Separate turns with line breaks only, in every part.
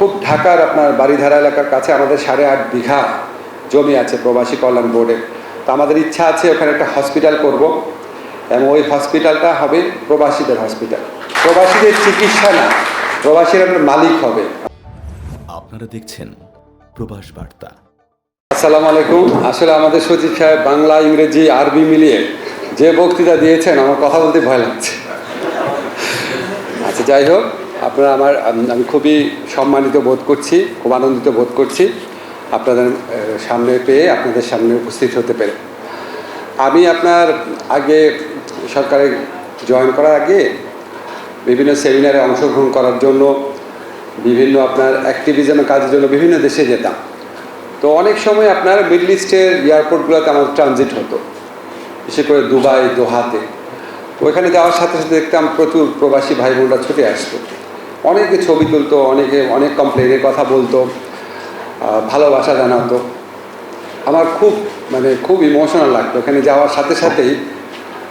খুব ঢাকার আপনার বাড়িধারা এলাকার কাছে আমাদের সাড়ে আট বিঘা জমি আছে প্রবাসী কল্যাণ বোর্ডে। তো আমাদের ইচ্ছা আছে ওখানে একটা হসপিটাল করব। এবং ওই হসপিটালটা হবে প্রবাসীদের হসপিটাল প্রবাসীদের চিকিৎসা না প্রবাসীর আপনার মালিক হবে।
আপনারা দেখছেন প্রবাস বার্তা।
আসসালামু আলাইকুম। আসলে আমাদের সচিব সাহেব বাংলা ইংরেজি আরবি মিলিয়ে যে বক্তৃতা দিয়েছেন আমার কথা বলতে ভয় লাগছে। আচ্ছা যাই হোক। আপনারা আমার, আমি খুবই সম্মানিত বোধ করছি, খুব আনন্দিত বোধ করছি আপনাদের সামনে পেয়ে আপনাদের সামনে উপস্থিত হতে পেরে। আমি আপনার আগে সরকারে জয়েন করার আগে বিভিন্ন সেমিনারে অংশগ্রহণ করার জন্য বিভিন্ন আপনার অ্যাক্টিভিজমের কাজের জন্য বিভিন্ন দেশে যেতাম। তো অনেক সময় আপনার মিডল ইস্টের এয়ারপোর্টগুলোতে আমার ট্রানজিট হতো। বিশেষ করে দুবাই, দোহাতে। ওইখানে যাওয়ার সাথে সাথে দেখতাম প্রচুর প্রবাসী ভাই বোনরা ছুটে আসতো। অনেকে ছবি তুলতো, অনেকে অনেক কমপ্লেনের কথা বলতো ভালোবাসা জানাতো। আমার খুব মানে খুব ইমোশনাল লাগতো। ওখানে যাওয়ার সাথে সাথেই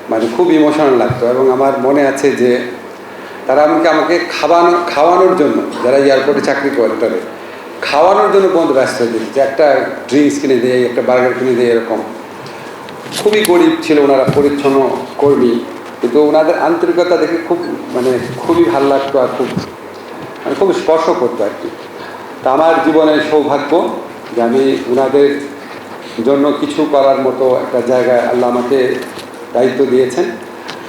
মানে খুব ইমোশনাল লাগতো এবং আমার মনে আছে যে তারা আমাকে আমাকে খাওয়ানো, খাওয়ানোর জন্য, যারা এয়ারপোর্টে চাকরি করে তাদের, খাওয়ানোর জন্য পর্যন্ত ব্যস্ত হয়ে যে একটা ড্রিঙ্কস কিনে দেয়, একটা বার্গার কিনে দেয় এরকম। খুবই গরিব ছিল ওনারা, পরিচ্ছন্ন কর্মী। কিন্তু ওনাদের আন্তরিকতা দেখে খুব মানে খুবই ভালো লাগতো আর খুব মানে খুব স্পর্শ করতো আর কি। তা আমার জীবনের সৌভাগ্য যে আমি ওনাদের জন্য কিছু করার মতো একটা জায়গায় আল্লাহ আমাকে দায়িত্ব দিয়েছেন।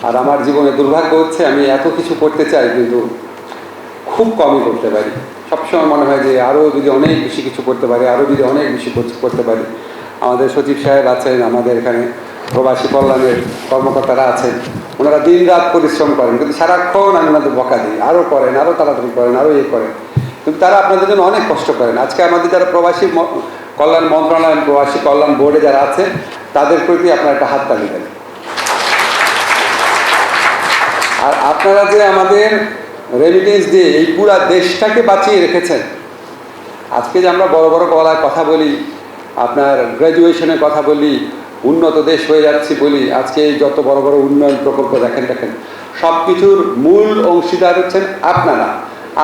আর আমার জীবনে দুর্ভাগ্য হচ্ছে আমি এত কিছু করতে চাই, কিন্তু খুব কমই করতে পারি। সবসময় মনে হয় যে আরও যদি অনেক বেশি কিছু করতে পারি, আরও যদি অনেক বেশি করতে পারি। আমাদের সচিব সাহেব আছেন আমাদের এখানে। প্রবাসী কল্যাণের কর্মকর্তারা আছেন, ওনারা দিন রাত পরিশ্রম করেন, কিন্তু সারাক্ষণ আমি ওনাদের বকা দিই, আরও করেন, আরও তাড়াতাড়ি করেন, আরও ইয়ে করেন। কিন্তু তারা আপনাদের জন্য অনেক কষ্ট করেন। আজকে আমাদের যারা প্রবাসী কল্যাণ মন্ত্রণালয়, প্রবাসী কল্যাণ বোর্ডে যারা আছে তাদের প্রতি আপনার একটা হাত তালি দেন। আর আপনারা যে আমাদের রেমিটেন্স দিয়ে এই পুরা দেশটাকে বাঁচিয়ে রেখেছেন, আজকে যে আমরা বড় বড় গলায় কথা বলি, আপনার গ্র্যাজুয়েশনের কথা বলি উন্নত দেশ হয়ে যাচ্ছি বলি, আজকে এই যত বড় বড় উন্নয়ন প্রকল্প দেখেন দেখেন। সব কিছুর মূল অংশীদার হচ্ছেন আপনারা।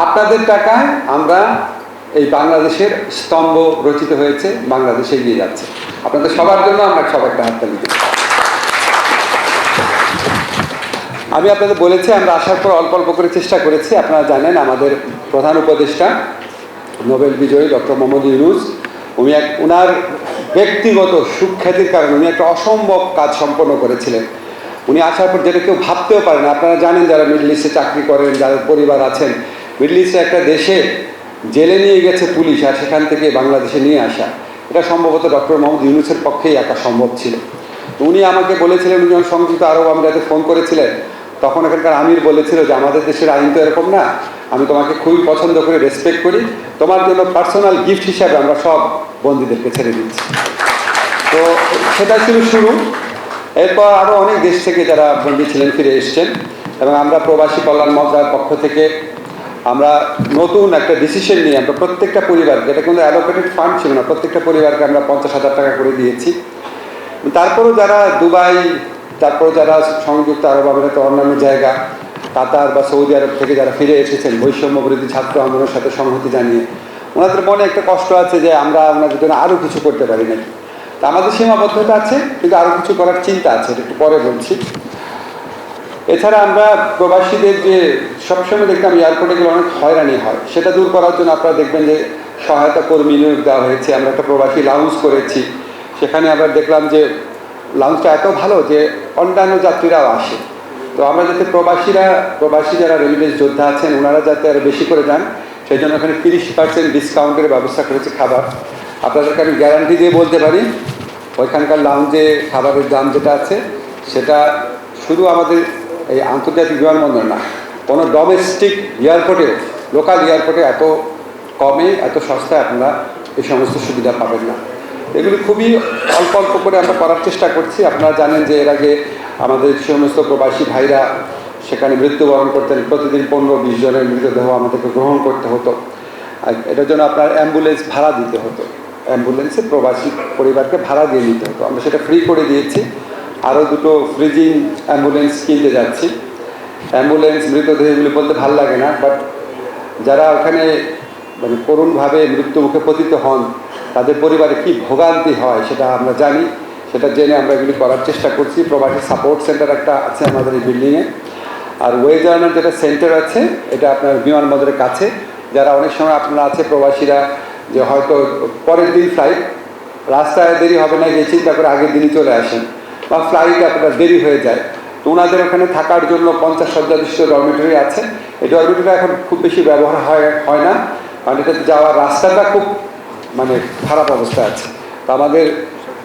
আপনাদের টাকায় আমরা এই বাংলাদেশের স্তম্ভ রচিত হয়েছে, বাংলাদেশে এগিয়ে যাচ্ছে। আপনাদের সবার জন্য আমরা সব একটা হাততালি দিই আমি আপনাদের বলেছি, আমরা আসার পর অল্প অল্প করে চেষ্টা করেছি। আপনারা জানেন, আমাদের প্রধান উপদেষ্টা নোবেল বিজয়ী ডক্টর মোহাম্মদ ইউনুস, উনি এক ওনার ব্যক্তিগত সুখ্যাতির কারণে উনি একটা অসম্ভব কাজ সম্পন্ন করেছিলেন। উনি আসার পর যেটা কেউ ভাবতেও পারেন। আপনারা জানেন যারা মিডল ইস্টে চাকরি করেন, যাদের পরিবার আছেন, মিডল ইস্টে একটা দেশে জেলে নিয়ে গেছে পুলিশ আর সেখান থেকে বাংলাদেশে নিয়ে আসা। এটা সম্ভবত ডক্টর মোহাম্মদ ইউনুসের পক্ষেই একা সম্ভব ছিল। উনি আমাকে বলেছিলেন, উনি যখন সংযুক্ত আরব আমিরাতে ফোন করেছিলেন, তখন এখানকার আমির বলেছিল যে, আমাদের দেশের আইন তো এরকম না। আমি তোমাকে খুবই পছন্দ করি রেসপেক্ট করি। তোমার জন্য পার্সোনাল গিফট হিসাবে আমরা সব বন্দীদেরকে ছেড়ে দিচ্ছি। তো সেটা ছিল শুরু। এরপর আরও অনেক দেশ থেকে যারা বন্দী ছিলেন ফিরে এসছেন এবং আমরা প্রবাসী কল্যাণ মন্ত্রণালয়ের পক্ষ থেকে আমরা নতুন একটা ডিসিশন নিয়ে আমরা প্রত্যেকটা পরিবারকে এটা কিন্তু অ্যালোকেটেড ফান্ড ছিল না, প্রত্যেকটা পরিবারকে আমরা পঞ্চাশ হাজার টাকা করে দিয়েছি। তারপরও যারা দুবাই তারপরে যারা সংযুক্ত আরব আমিরাতে অন্যান্য জায়গা কাতার বা সৌদি আরব থেকে যারা ফিরে এসেছেন, বৈষম্য বিরোধী ছাত্র আন্দোলনের সাথে সংহতি জানিয়ে, ওনাদের মনে একটা কষ্ট আছে যে আমরা ওনাদের জন্য আরও কিছু করতে পারি নাকি। তা আমাদের সীমাবদ্ধতা আছে, কিন্তু আরও কিছু করার চিন্তা আছে, এটা একটু পরে বলছি। এছাড়া আমরা প্রবাসীদের যে সবসময় দেখতাম এয়ারপোর্টে গেলে অনেক হয়রানি হয়, সেটা দূর করার জন্য আপনারা দেখবেন যে সহায়তা কর্মী নিয়োগ দেওয়া হয়েছে, আমরা একটা প্রবাসী লাউঞ্জ করেছি, সেখানে আবার দেখলাম যে লাউঞ্জটা এত ভালো যে অন্যান্য যাত্রীরাও আসে। তো আমরা যাতে প্রবাসীরা, প্রবাসী যারা রেমিটেন্স যোদ্ধা আছেন, ওনারা যাতে আরও বেশি করে যান সেই জন্য ওখানে তিরিশ পার্সেন্ট ডিসকাউন্টের ব্যবস্থা করেছে খাবার। আপনাদেরকে আমি গ্যারান্টি দিয়ে বলতে পারি, ওইখানকার লাউঞ্জে খাবারের দাম যেটা আছে, সেটা শুধু আমাদের এই আন্তর্জাতিক বিমানবন্দর না, কোনো ডোমেস্টিক এয়ারপোর্টে লোকাল এয়ারপোর্টে এত কমে, এত সস্তায় আপনারা এই সমস্ত সুবিধা পাবেন না। এগুলি খুবই অল্প অল্প করে আমরা করার চেষ্টা করছি। আপনারা জানেন যে এর আগে আমাদের সমস্ত প্রবাসী ভাইরা সেখানে মৃত্যুবরণ করতেন, প্রতিদিন পনেরো বিশ জনের মৃতদেহ আমাদেরকে গ্রহণ করতে হতো। এটার জন্য আপনার অ্যাম্বুলেন্স ভাড়া দিতে হতো। অ্যাম্বুলেন্সে প্রবাসী পরিবারকে ভাড়া দিয়ে নিতে হতো। আমরা সেটা ফ্রি করে দিয়েছি। আরও দুটো ফ্রিজিং অ্যাম্বুলেন্স কিনতে যাচ্ছি। অ্যাম্বুলেন্স মৃতদেহগুলি বলতে ভালো লাগে না বাট যারা ওখানে মানে করুণভাবে মৃত্যুমুখে পতিত হন তাদের পরিবারে কি ভোগান্তি হয় সেটা আমরা জানি, সেটা জেনে আমরা এগুলি করার চেষ্টা করছি। প্রবাসী সাপোর্ট সেন্টার একটা আছে আমাদের এই বিল্ডিংয়ে আর ওয়ে জার্নাল যেটা সেন্টার আছে, এটা আপনার বিমানবন্দরের কাছে। যারা অনেক সময় আপনারা আছে প্রবাসীরা, যে হয়তো পরের দিন ফ্লাইট রাস্তায় দেরি হবে না, গিয়ে চিন্তা করে আগের দিনই চলে আসেন। বা ফ্লাইট আপনার দেরি হয়ে যায়। তো ওনাদের ওখানে থাকার জন্য পঞ্চাশ শয্যা বিশিষ্ট ডরমিটরি আছে। এই ডরমিটরি এখন খুব বেশি ব্যবহার হয় হয় না। কারণ এটাতে যাওয়ার রাস্তাটা খুব মানে খারাপ অবস্থায় আছে। তো আমাদের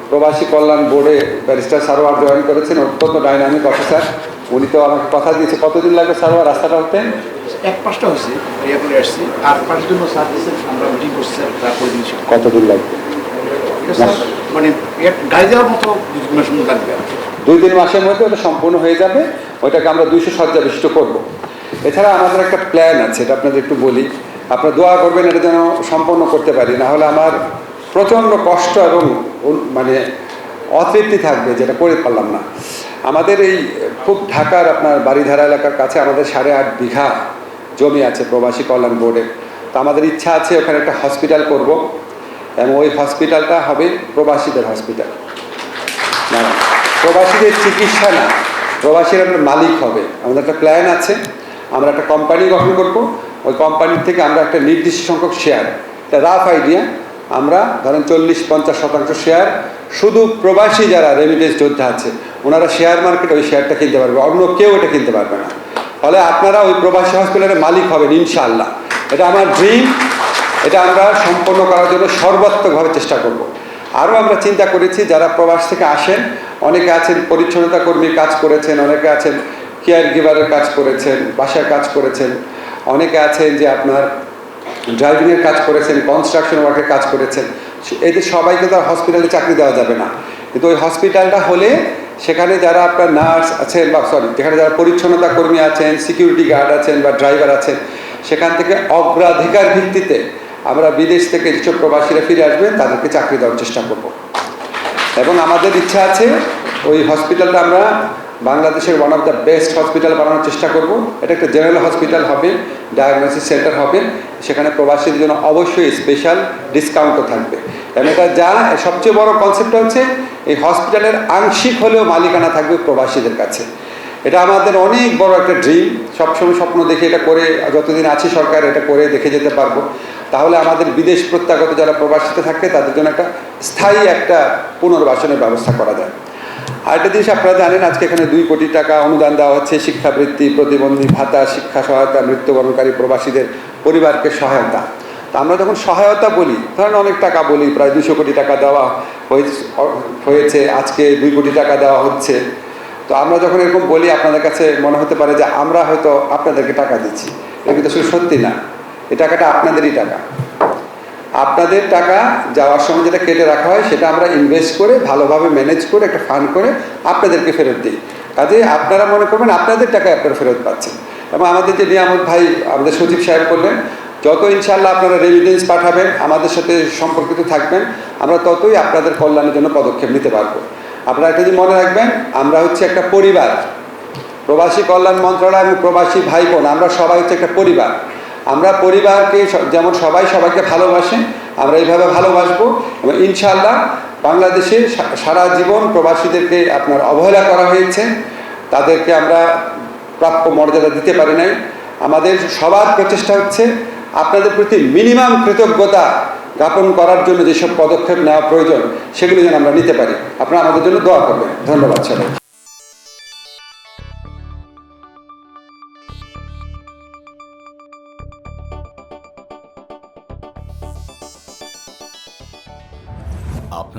প্রবাসী কল্যাণ বোর্ডে ব্যারিস্টার সারোয়ার জয়েন করেছেন অত্যন্ত ডাইনামিক অফিসার। উনি তো আমাকে কথা দিয়েছে কতদিন লাগবে সারোয়ার রাস্তাটা হতে
এক পাঁচটা হয়েছে আসছি। আর পাঁচ জন্য স্যার দিয়েছেন আমরা মিটিং করছি স্যার তারপরে দিয়েছি
কতদিন লাগবে?
মানে গাড়ি যাওয়ার মতো দুই তিন মাস লাগবে।
দুই তিন মাসের মধ্যে ওটা সম্পূর্ণ হয়ে যাবে ওইটাকে আমরা দুইশো শয্যা বিশিষ্ট করব। এছাড়া আমাদের একটা প্ল্যান আছে এটা আপনাদের একটু বলি। আপনারা দোয়া করবেন, এটা যেন সম্পন্ন করতে পারি। না হলে আমার প্রচণ্ড কষ্ট এবং মানে অতৃপ্তি থাকবে, যেটা করে পারলাম না। আমাদের এই খুব ঢাকার আপনার বাড়িধারা এলাকার কাছে আমাদের সাড়ে আট বিঘা জমি আছে প্রবাসী কল্যাণ বোর্ডে। তো আমাদের ইচ্ছা আছে ওখানে একটা হসপিটাল করব এবং ওই হসপিটালটা হবে প্রবাসীদের হসপিটাল। না, প্রবাসীদের চিকিৎসা না, প্রবাসীরা মালিক হবে। আমাদের একটা প্ল্যান আছে, আমরা একটা কোম্পানি গঠন করব। ওই কোম্পানির থেকে আমরা একটা নির্দিষ্ট সংখ্যক শেয়ার একটা রাফ আইডিয়া আমরা ধরেন চল্লিশ, পঞ্চাশ শতাংশ শেয়ার শুধু প্রবাসী যারা রেমিটেন্স যোদ্ধা আছে, ওনারা শেয়ার মার্কেটে ওই শেয়ারটা কিনতে পারবে, অন্য কেউ এটা কিনতে পারবে না। ফলে আপনারা ওই প্রবাসী হসপিটালের মালিক হবেন, ইনশাআল্লাহ। এটা আমার ড্রিম এটা আমরা সম্পন্ন করার জন্য সর্বাত্মকভাবে চেষ্টা করব। আরও আমরা চিন্তা করেছি, যারা প্রবাস থেকে আসেন, অনেকে আছেন পরিচ্ছন্নতা কর্মীর কাজ করেছেন, অনেকে আছেন কেয়ার গিভারের কাজ করেছেন, বাসায় কাজ করেছেন অনেকে আছেন যে আপনার ড্রাইভিংয়ের কাজ করেছেন কনস্ট্রাকশন ওয়ার্কের কাজ করেছেন এদের সবাইকে তো আর হসপিটালে চাকরি দেওয়া যাবে না। কিন্তু ওই হসপিটালটা হলে সেখানে যারা আপনার নার্স আছেন বা সরি যেখানে যারা পরিচ্ছন্নতা কর্মী আছেন সিকিউরিটি গার্ড আছেন বা ড্রাইভার আছেন, সেখান থেকে অগ্রাধিকার ভিত্তিতে আমরা বিদেশ থেকে যেসব প্রবাসীরা ফিরে আসবেন, তাদেরকে চাকরি দেওয়ার চেষ্টা করব। এবং আমাদের ইচ্ছা আছে ওই হসপিটালটা আমরা বাংলাদেশের one of the best hospital বানানোর চেষ্টা করব। এটা একটা জেনারেল হসপিটাল হবে ডায়াগনোসিস সেন্টার হবে। সেখানে প্রবাসীদের জন্য অবশ্যই স্পেশাল ডিসকাউন্টও থাকবে। এবং এটা যা সবচেয়ে বড় কনসেপ্ট হচ্ছে, এই হসপিটালের আংশিক হলেও মালিকানা থাকবে প্রবাসীদের কাছে। এটা আমাদের অনেক বড় একটা ড্রিম সবসময় স্বপ্ন দেখে এটা করে, যতদিন আছি সরকার, এটা করে দেখে যেতে পারব। তাহলে আমাদের বিদেশ প্রত্যাগত যারা প্রবাসীতে থাকে, তাদের জন্য একটা স্থায়ী একটা পুনর্বাসনের ব্যবস্থা করা যায়। আরেকটা জিনিস আপনারা জানেন, আজকে এখানে দুই কোটি টাকা অনুদান দেওয়া হচ্ছে শিক্ষাবৃত্তি, প্রতিবন্ধী ভাতা, শিক্ষা সহায়তা, মৃত্যুবরণকারী প্রবাসীদের পরিবারকে সহায়তা। তা আমরা যখন সহায়তা বলি, ধরেন অনেক টাকা বলি, প্রায় দুশো কোটি টাকা দেওয়া হয়েছে- আজকে দুই কোটি টাকা দেওয়া হচ্ছে। তো আমরা যখন এরকম বলি, আপনাদের কাছে মনে হতে পারে যে আমরা হয়তো আপনাদেরকে টাকা দিচ্ছি। এটা কিন্তু সত্যি না। এই টাকাটা আপনাদেরই টাকা। আপনাদের টাকা যাওয়ার সময় যেটা কেটে রাখা হয়, সেটা আমরা ইনভেস্ট করে, ভালোভাবে ম্যানেজ করে, একটা ফান্ড করে আপনাদেরকে ফেরত দিই। কাজে আপনারা মনে করবেন আপনাদের টাকায় আপনারা ফেরত পাচ্ছেন। এবং আমাদের যে নিয়ামত ভাই, আমাদের সচিব সাহেব করলেন যত ইনশাল্লাহ আপনারা রেমিডেন্স পাঠাবেন, আমাদের সাথে সম্পর্কিত থাকবেন, আমরা ততই আপনাদের কল্যাণের জন্য পদক্ষেপ নিতে পারব। আপনারা একটা জিনিস মনে রাখবেন, আমরা হচ্ছে একটা পরিবার। প্রবাসী কল্যাণ মন্ত্রণালয় এবং প্রবাসী ভাই বোন, আমরা সবাই হচ্ছে একটা পরিবার। আমরা পরিবারকে যেমন সবাই সবাইকে ভালোবাসে, আমরা এইভাবে ভালোবাসবো। এবং ইনশাআল্লাহ বাংলাদেশে সারা জীবন প্রবাসীদেরকে আপনার অবহেলা করা হয়েছে। তাদেরকে আমরা প্রাপ্য মর্যাদা দিতে পারি নাই। আমাদের সবার প্রচেষ্টা হচ্ছে আপনাদের প্রতি মিনিমাম কৃতজ্ঞতা জ্ঞাপন করার জন্য যেসব পদক্ষেপ নেওয়া প্রয়োজন, সেগুলো যেন আমরা নিতে পারি। আপনারা আমাদের জন্য দোয়া করবেন। ধন্যবাদ সবাই